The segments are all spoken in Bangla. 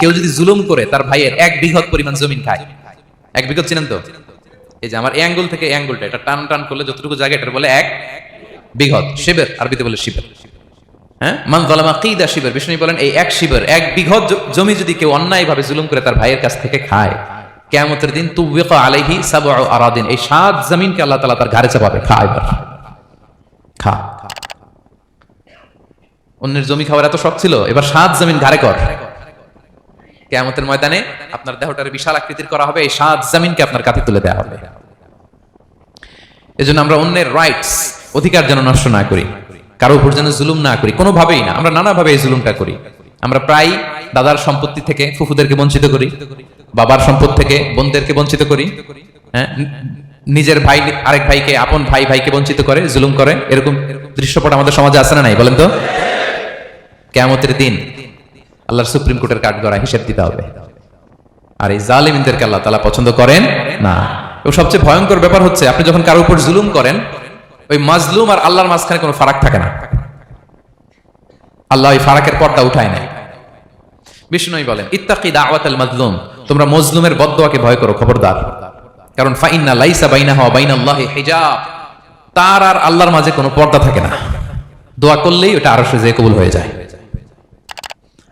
কেউ যদি জুলুম করে, তার ভাইয়ের এক বিঘত পরিমাণ জমিন খায়। এক বিঘত চিনেন তো? এই যে আমার এই আঙ্গুল থেকে এই আঙ্গুলটা এটা টান টান করলে যতটুকু জায়গা এটা বলে এক বিঘত শিবের, আরবিতে বলে শিবের। হ্যাঁ? জমি অন্যের জমি খাওয়ার এত শখ ছিল, এবার সাত জমিন ঘাড়ে কর। কেয়ামতের ময়দানে আপনার দেহটার বিশাল আকৃতির করা হবে, এই সাত জমিনকে আপনার কাছে তুলে দেওয়া হবে। এজন্য আমরা অন্যের রাইটস অধিকার যেন নষ্ট না করি, কারও উপর যেন জুলুম না করি, কোনোভাবেই না, আমরা নানাভাবে এই জুলুমটা করি। আমরা প্রায় দাদার সম্পত্তি থেকে ফুফুদেরকে বঞ্চিত করি, বাবার সম্পদ থেকে বোনদেরকে বঞ্চিত করি হ্যাঁ নিজের ভাই, আরেক ভাইকে, আপন ভাই, ভাইকে বঞ্চিত করে, জুলুম করে, এরকম দৃশ্যপট আমাদের সমাজে আছে না নাই, বলেন তো? কেয়ামতের দিন আল্লাহর সুপ্রিম কোর্টের কাঠগড়া হিসেব দিতে হবে। আর এই জালিমিনদেরকে আল্লাহ তালা পছন্দ করেন না। এবং সবচেয়ে ভয়ঙ্কর ব্যাপার হচ্ছে, আপনি যখন কারোর উপর জুলুম করেন, ওই মাজলুম আর আল্লাহর মাঝখানে কোনো ফারাক থাকে না। আল্লাহ ওই ফারাকের পর্দা উঠায় নাই বিষ্ণুই বলেন, ইত্তাকি দাওয়াত আল মাজলুম। তোমরা মজলুমের বদদোয়াকে ভয় করো, খবরদার। কারণ ফাইন্না লাইসা বাইনাহু ওয়া বাইনাল্লাহি হিজাব। তার আর আল্লাহর মাঝে কোনো পর্দা থাকে না। দোয়া করলেই ওটা আরও যে কবুল হয়ে যায়।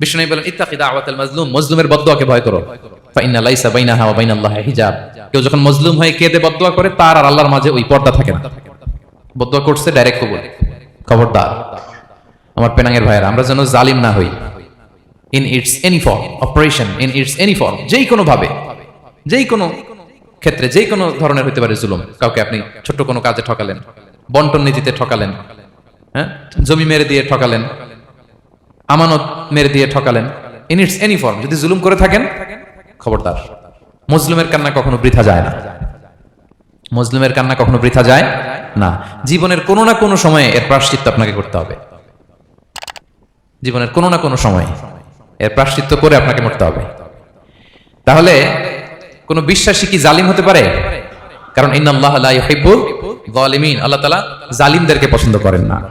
বিষ্ণু বলেন, ইত্তাকি দাওয়াতাল মাজলুম, মজলুমের বদদোয়াকে ভয় করো? লাইসা বাইনাহা ওয়া হিজাব। কেউ যখন মজলুম হয়ে কেঁদে বদদোয়া করে, তার আর আল্লাহর মাঝে ওই পর্দা থাকে না। বদদোয়া করছে ডাইরেক্ট কবুল। খবরদার। আমার পেনাঙ্গের ভাইয়েরা, আমরা যেন জালিম না হই। In its any form operation in its any form যেই কোনো ভাবে যেই কোনো ক্ষেত্রে যেই কোনো ধরনের হতে পারে জুলুম। কাউকে আপনি ছোট্ট কোনো কাজে ঠকালেন, বন্টন নীতিতে ঠকালেন হ্যাঁ? জমি মেরে দিয়ে ঠকালেন, আমানত মেরে দিয়ে ঠকালেন। ইন ইটস এনি ফর্ম যদি জুলুম করে থাকেন, খবরদার। মুসলিমের কান্না কখনো বৃথা যায় না। মুসলিমের কান্না কখনো বৃথা যায় না। জীবনের কোনো না কোনো সময়ে এর প্রাশ্চিত্য আপনাকে করতে হবে। জীবনের কোনো না কোনো সময় এর প্রাশ্চিত্য করে আপনাকে মরতে হবে। তাহলে কোন বিশ্বাসী কি জালিম হতে পারে? কারণ ইন্নাল্লাহ আল্লাহ তাআলা জালিমদেরকে পছন্দ করেন না।